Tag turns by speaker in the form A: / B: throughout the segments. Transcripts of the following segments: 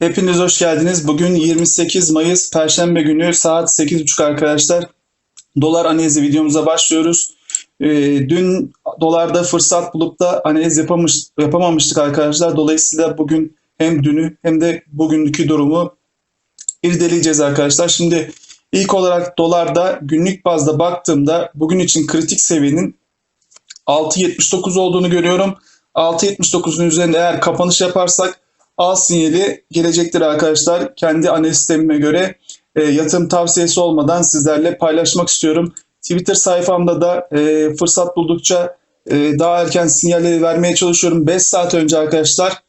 A: Hepiniz hoş geldiniz. Bugün 28 Mayıs Perşembe günü saat 8.30 arkadaşlar. Dolar analizi videomuza başlıyoruz. Ee, dün dolarda fırsat bulup da analiz yapamış, yapamamıştık arkadaşlar. Dolayısıyla bugün hem dünü hem de bugünkü durumu irdeleyeceğiz arkadaşlar. Şimdi ilk olarak dolarda günlük bazda baktığımda bugün için kritik seviyenin 6.79 olduğunu görüyorum. 6.79'un üzerinde eğer kapanış yaparsak al sinyali gelecektir arkadaşlar. Kendi analiz göre e, yatırım tavsiyesi olmadan sizlerle paylaşmak istiyorum. Twitter sayfamda da e, fırsat buldukça e, daha erken sinyalleri vermeye çalışıyorum. 5 saat önce arkadaşlar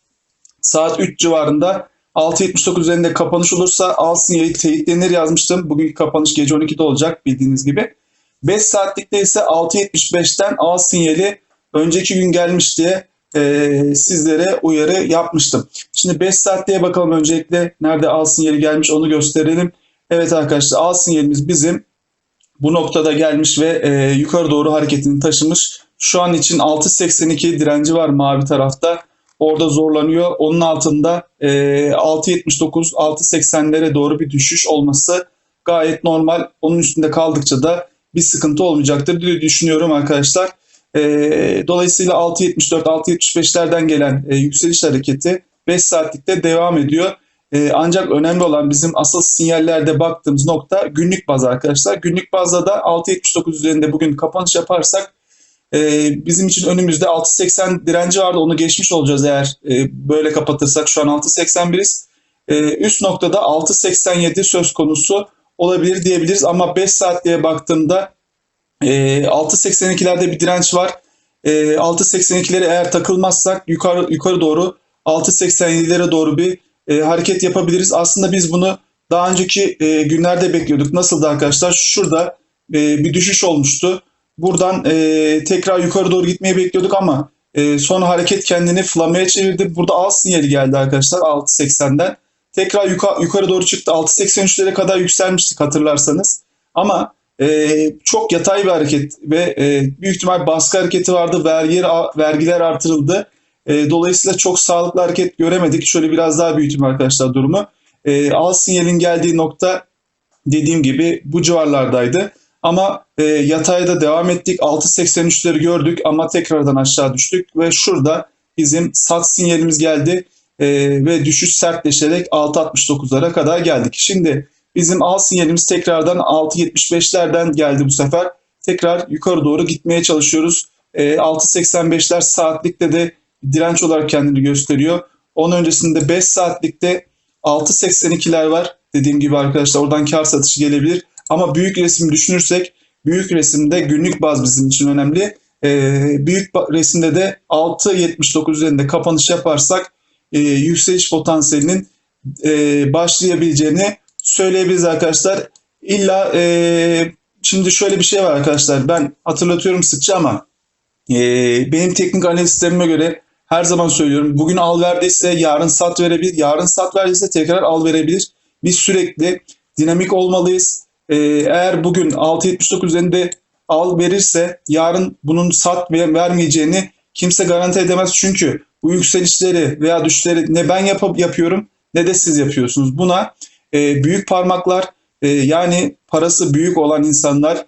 A: saat 3 civarında 6.79 üzerinde kapanış olursa al sinyali teyitlenir yazmıştım. Bugünkü kapanış gece 12'de olacak bildiğiniz gibi. 5 saatlikte ise 6.75'ten al sinyali önceki gün gelmiş diye e, sizlere uyarı yapmıştım. Şimdi 5 saatliğe bakalım öncelikle nerede al sinyali gelmiş onu gösterelim. Evet arkadaşlar al sinyalimiz bizim bu noktada gelmiş ve e, yukarı doğru hareketini taşımış. Şu an için 6.82 direnci var mavi tarafta. Orada zorlanıyor. Onun altında e, 6.79, 6.80'lere doğru bir düşüş olması gayet normal. Onun üstünde kaldıkça da bir sıkıntı olmayacaktır diye düşünüyorum arkadaşlar. E, dolayısıyla 6.74, 6.75'lerden gelen e, yükseliş hareketi 5 saatlikte devam ediyor. E, ancak önemli olan bizim asıl sinyallerde baktığımız nokta günlük baz arkadaşlar. Günlük bazda da 6.79 üzerinde bugün kapanış yaparsak e, bizim için önümüzde 6.80 direnci vardı. Onu geçmiş olacağız eğer e, böyle kapatırsak. Şu an 6.81'iz. E, üst noktada 6.87 söz konusu olabilir diyebiliriz. Ama 5 saatliğe baktığımda e, 6.82'lerde bir direnç var. E, 6.82'lere eğer takılmazsak yukarı yukarı doğru 6.87'lere doğru bir e, hareket yapabiliriz. Aslında biz bunu daha önceki e, günlerde bekliyorduk. Nasıldı arkadaşlar? Şurada e, bir düşüş olmuştu. Buradan e, tekrar yukarı doğru gitmeyi bekliyorduk ama e, sonra hareket kendini flameye çevirdi. Burada al sinyali geldi arkadaşlar 6.80'den. Tekrar yukarı, yukarı doğru çıktı. 6.83'lere kadar yükselmiştik hatırlarsanız. Ama e, çok yatay bir hareket ve e, büyük ihtimal baskı hareketi vardı. Vergiler, vergiler artırıldı. E, dolayısıyla çok sağlıklı hareket göremedik. Şöyle biraz daha büyüteyim arkadaşlar durumu. E, al sinyalin geldiği nokta dediğim gibi bu civarlardaydı. Ama e, yatayda devam ettik. 6.83'leri gördük ama tekrardan aşağı düştük. Ve şurada bizim sat sinyalimiz geldi. E, ve düşüş sertleşerek 6.69'lara kadar geldik. Şimdi bizim al sinyalimiz tekrardan 6.75'lerden geldi bu sefer. Tekrar yukarı doğru gitmeye çalışıyoruz. E, 6.85'ler saatlikte de direnç olarak kendini gösteriyor. Onun öncesinde 5 saatlikte 6.82'ler var. Dediğim gibi arkadaşlar oradan kar satışı gelebilir. Ama büyük resim düşünürsek büyük resimde günlük baz bizim için önemli. Ee, büyük resimde de 6.79 üzerinde kapanış yaparsak e, yükseliş potansiyelinin e, başlayabileceğini söyleyebiliriz arkadaşlar. İlla e, şimdi şöyle bir şey var arkadaşlar ben hatırlatıyorum sıkça ama e, benim teknik analiz sistemime göre her zaman söylüyorum. Bugün al verdiyse yarın sat verebilir. Yarın sat verdiyse tekrar al verebilir. Biz sürekli dinamik olmalıyız. Ee, eğer bugün 6.79 üzerinde al verirse yarın bunun sat vermeyeceğini kimse garanti edemez. Çünkü bu yükselişleri veya düşüşleri ne ben yap yapıyorum ne de siz yapıyorsunuz. Buna e, büyük parmaklar e, yani parası büyük olan insanlar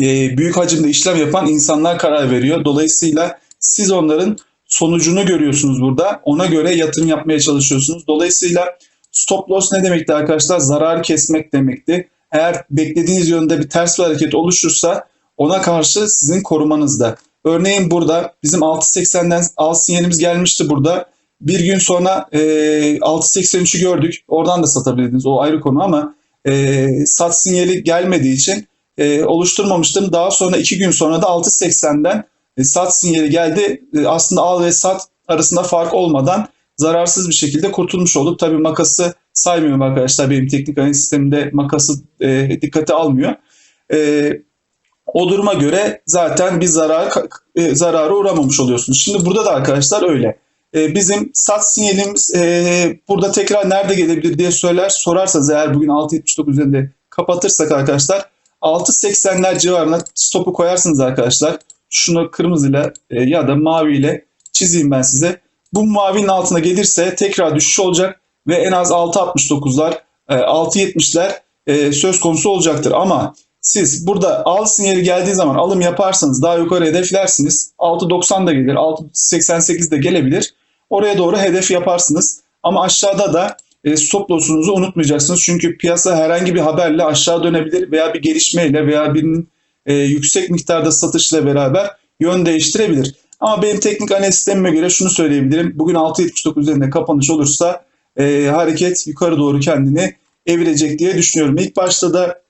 A: e, büyük hacimde işlem yapan insanlar karar veriyor. Dolayısıyla siz onların sonucunu görüyorsunuz burada. Ona göre yatırım yapmaya çalışıyorsunuz. Dolayısıyla stop loss ne demekti arkadaşlar? Zarar kesmek demekti. Eğer beklediğiniz yönde bir ters bir hareket oluşursa ona karşı sizin korumanızda. Örneğin burada bizim 6.80'den alt sinyalimiz gelmişti burada. Bir gün sonra e, 6.83'ü gördük. Oradan da satabilirdiniz. O ayrı konu ama e, sat sinyali gelmediği için e, oluşturmamıştım. Daha sonra iki gün sonra da 6.80'den e, sat sinyali geldi. E, aslında al ve sat arasında fark olmadan zararsız bir şekilde kurtulmuş olduk. Tabii makası saymıyorum arkadaşlar. Benim teknik analiz sistemimde makası e, dikkate almıyor. E, o duruma göre zaten bir zarar e, zarara uğramamış oluyorsunuz. Şimdi burada da arkadaşlar öyle. E, bizim sat sinyalimiz e, burada tekrar nerede gelebilir diye söyler sorarsanız eğer bugün 6.79 üzerinde kapatırsak arkadaşlar 6.80'ler civarına stopu koyarsınız arkadaşlar şunu kırmızıyla e, ya da maviyle çizeyim ben size. Bu mavinin altına gelirse tekrar düşüş olacak ve en az 6.69'lar, e, 6.70'ler e, söz konusu olacaktır. Ama siz burada al sinyali geldiği zaman alım yaparsanız daha yukarı hedeflersiniz. 6.90 da gelir, 6.88 de gelebilir. Oraya doğru hedef yaparsınız. Ama aşağıda da e, stop loss'unuzu unutmayacaksınız. Çünkü piyasa herhangi bir haberle aşağı dönebilir veya bir gelişmeyle veya birinin e, yüksek miktarda satışla beraber yön değiştirebilir. Ama benim teknik analiz göre şunu söyleyebilirim. Bugün 6.79 üzerinde kapanış olursa e, hareket yukarı doğru kendini evirecek diye düşünüyorum. İlk başta da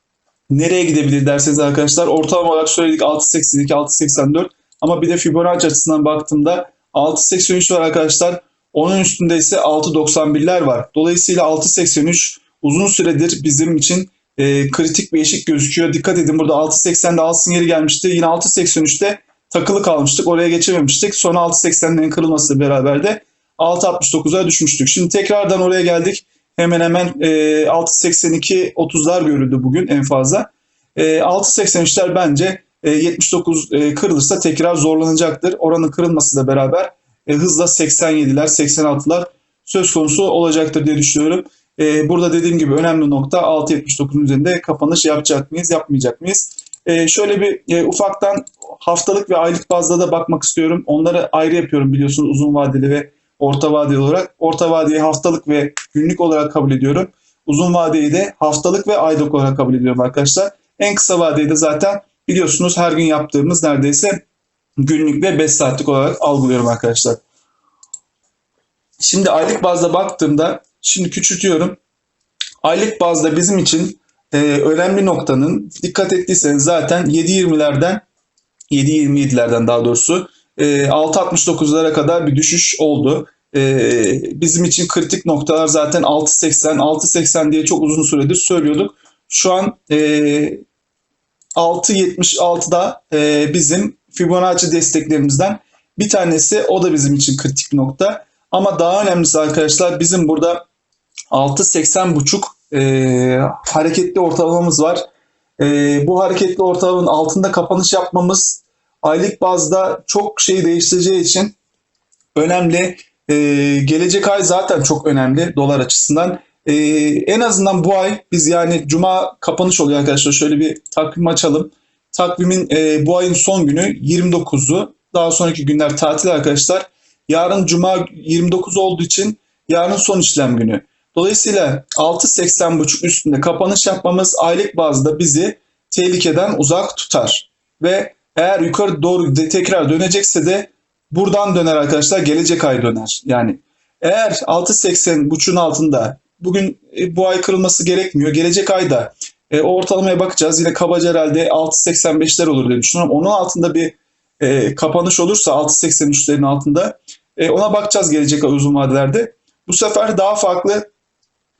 A: nereye gidebilir derseniz arkadaşlar ortalama olarak söyledik 6.82, 6.84 ama bir de Fibonacci açısından baktığımda 6.83 var arkadaşlar. Onun üstünde ise 6.91'ler var. Dolayısıyla 6.83 uzun süredir bizim için e, kritik bir eşik gözüküyor. Dikkat edin burada 6.80'de al sinyali gelmişti. Yine 6.83'te takılı kalmıştık. Oraya geçememiştik. Sonra 6.80'lerin kırılmasıyla beraber de 6.69'a düşmüştük. Şimdi tekrardan oraya geldik. Hemen hemen e, 6.82-30'lar görüldü bugün en fazla. E, 6.83'ler bence 79 e, kırılırsa tekrar zorlanacaktır. Oranın kırılmasıyla beraber e, hızla 87'ler, 86'lar söz konusu olacaktır diye düşünüyorum. E, burada dediğim gibi önemli nokta 6.79'un üzerinde kapanış yapacak mıyız, yapmayacak mıyız? E, şöyle bir e, ufaktan haftalık ve aylık bazda da bakmak istiyorum. Onları ayrı yapıyorum biliyorsunuz uzun vadeli ve orta vadeli olarak. Orta vadeyi haftalık ve günlük olarak kabul ediyorum. Uzun vadeyi de haftalık ve aylık olarak kabul ediyorum arkadaşlar. En kısa vadeyi de zaten biliyorsunuz her gün yaptığımız neredeyse günlük ve 5 saatlik olarak algılıyorum arkadaşlar. Şimdi aylık bazda baktığımda şimdi küçültüyorum. Aylık bazda bizim için e, önemli noktanın dikkat ettiyseniz zaten 7.20'lerden 7.27'lerden daha doğrusu e, 6.69'lara kadar bir düşüş oldu. E, bizim için kritik noktalar zaten 6.80 6.80 diye çok uzun süredir söylüyorduk. Şu an e, 6.76'da e, bizim Fibonacci desteklerimizden bir tanesi o da bizim için kritik nokta. Ama daha önemlisi arkadaşlar bizim burada 6.80 buçuk e, hareketli ortalamamız var. E, bu hareketli ortalamanın altında kapanış yapmamız aylık bazda çok şey değiştireceği için önemli. E, gelecek ay zaten çok önemli dolar açısından. E, en azından bu ay biz yani cuma kapanış oluyor arkadaşlar. Şöyle bir takvim açalım. Takvimin e, bu ayın son günü 29'u. Daha sonraki günler tatil arkadaşlar. Yarın cuma 29 olduğu için yarın son işlem günü. Dolayısıyla 6.80.5 üstünde kapanış yapmamız aylık bazda bizi tehlikeden uzak tutar. Ve eğer yukarı doğru de tekrar dönecekse de buradan döner arkadaşlar gelecek ay döner. Yani eğer 6.80.5'un altında bugün e, bu ay kırılması gerekmiyor. Gelecek ayda e, ortalamaya bakacağız. Yine kabaca herhalde 6.85'ler olur diye düşünüyorum. Onun altında bir e, kapanış olursa 6.83'lerin altında e, ona bakacağız gelecek ay uzun vadelerde. Bu sefer daha farklı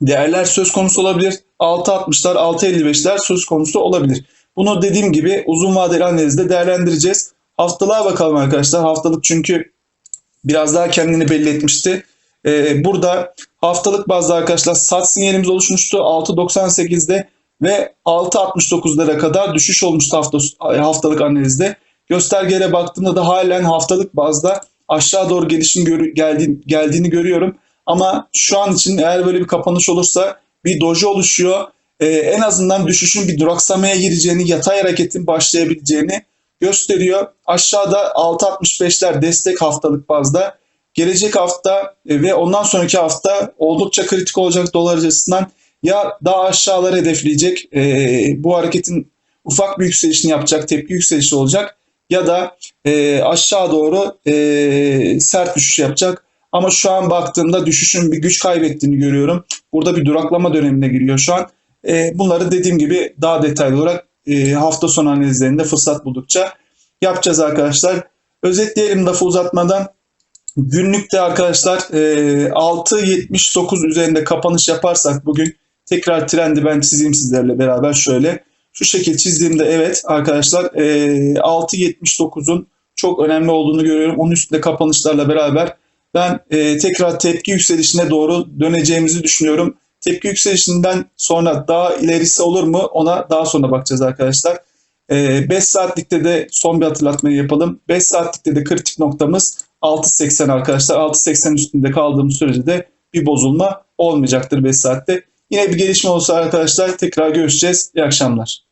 A: değerler söz konusu olabilir. 6.60'lar, 6.55'ler söz konusu olabilir. Bunu dediğim gibi uzun vadeli analizde değerlendireceğiz. Haftalığa bakalım arkadaşlar. Haftalık çünkü biraz daha kendini belli etmişti. Ee, burada haftalık bazda arkadaşlar sat sinyalimiz oluşmuştu 6.98'de ve 6.69'lara kadar düşüş olmuştu hafta, haftalık analizde. Göstergelere baktığımda da halen haftalık bazda aşağı doğru gelişin gör, geldiğini, geldiğini görüyorum. Ama şu an için eğer böyle bir kapanış olursa bir doji oluşuyor. Ee, en azından düşüşün bir duraksamaya gireceğini, yatay hareketin başlayabileceğini gösteriyor. Aşağıda 6.65'ler destek haftalık bazda. Gelecek hafta e, ve ondan sonraki hafta oldukça kritik olacak dolar açısından ya daha aşağılara hedefleyecek e, bu hareketin ufak bir yükselişini yapacak, tepki yükselişi olacak ya da e, aşağı doğru e, sert düşüş yapacak. Ama şu an baktığımda düşüşün bir güç kaybettiğini görüyorum. Burada bir duraklama dönemine giriyor şu an. E, bunları dediğim gibi daha detaylı olarak e, hafta sonu analizlerinde fırsat buldukça yapacağız arkadaşlar. Özetleyelim lafı uzatmadan. Günlükte arkadaşlar e, 6.79 üzerinde kapanış yaparsak bugün tekrar trendi ben çizeyim sizlerle beraber şöyle. Şu şekil çizdiğimde evet arkadaşlar e, 6.79'un çok önemli olduğunu görüyorum. Onun üstünde kapanışlarla beraber ben e, tekrar tepki yükselişine doğru döneceğimizi düşünüyorum. Tepki yükselişinden sonra daha ilerisi olur mu ona daha sonra bakacağız arkadaşlar. 5 e, saatlikte de son bir hatırlatmayı yapalım. 5 saatlikte de kritik noktamız 6.80 arkadaşlar. 6.80 üstünde kaldığımız sürece de bir bozulma olmayacaktır 5 saatte. Yine bir gelişme olursa arkadaşlar tekrar görüşeceğiz. İyi akşamlar.